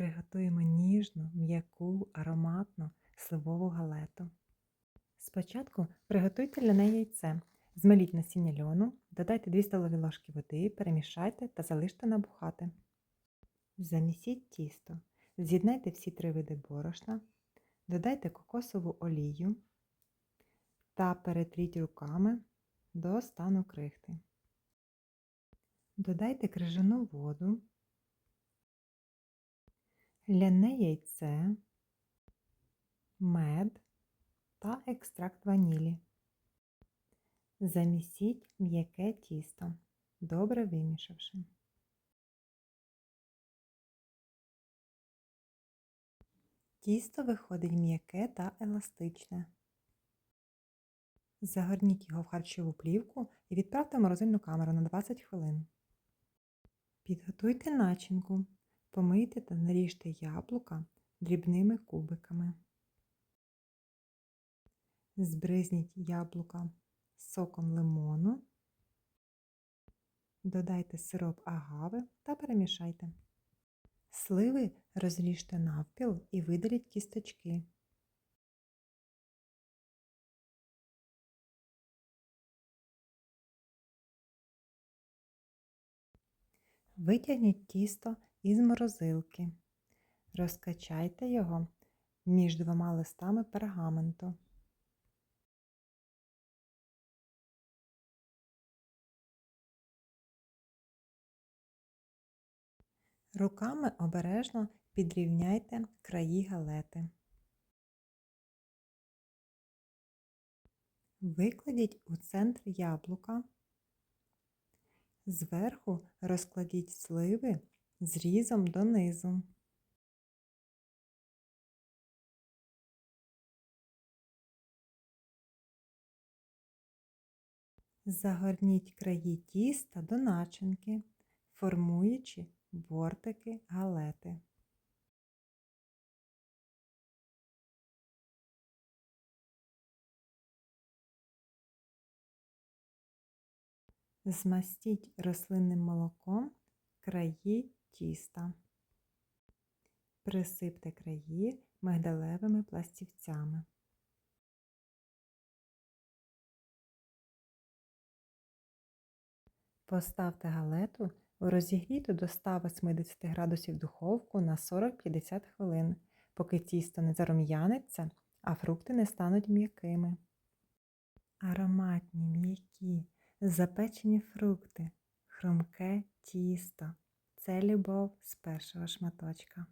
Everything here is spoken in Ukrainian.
Приготуємо ніжну, м'яку, ароматну сливову галету. Спочатку приготуйте для неї яйце. Змеліть насіння льону, додайте 2 столові ложки води, перемішайте та залиште набухати. Замісіть тісто. З'єднайте всі три види борошна, додайте кокосову олію та перетріть руками до стану крихти. Додайте крижану воду, ляне яйце, мед та екстракт ванілі. Замісіть м'яке тісто, добре вимішавши. Тісто виходить м'яке та еластичне. Загорніть його в харчову плівку і відправте в морозильну камеру на 20 хвилин. Підготуйте начинку, помийте та наріжте яблука дрібними кубиками. Збризніть яблука соком лимону, додайте сироп агави та перемішайте. Сливи розріжте навпіл і видаліть кісточки. Витягніть тісто із морозилки. Розкачайте його між двома листами пергаменту. Руками обережно підрівняйте краї галети. Викладіть у центр яблука. Зверху розкладіть сливи зрізом донизу. Загорніть краї тіста до начинки, формуючи бортики галети. Змастіть рослинним молоком краї тіста. Присипте краї мигдалевими пластівцями. Поставте галету у розігріту до 180 градусів духовку на 40-50 хвилин, поки тісто не зарум'яниться, а фрукти не стануть м'якими. Ароматні, м'які, запечені фрукти, хрумке тісто. Це любов з першого шматочка.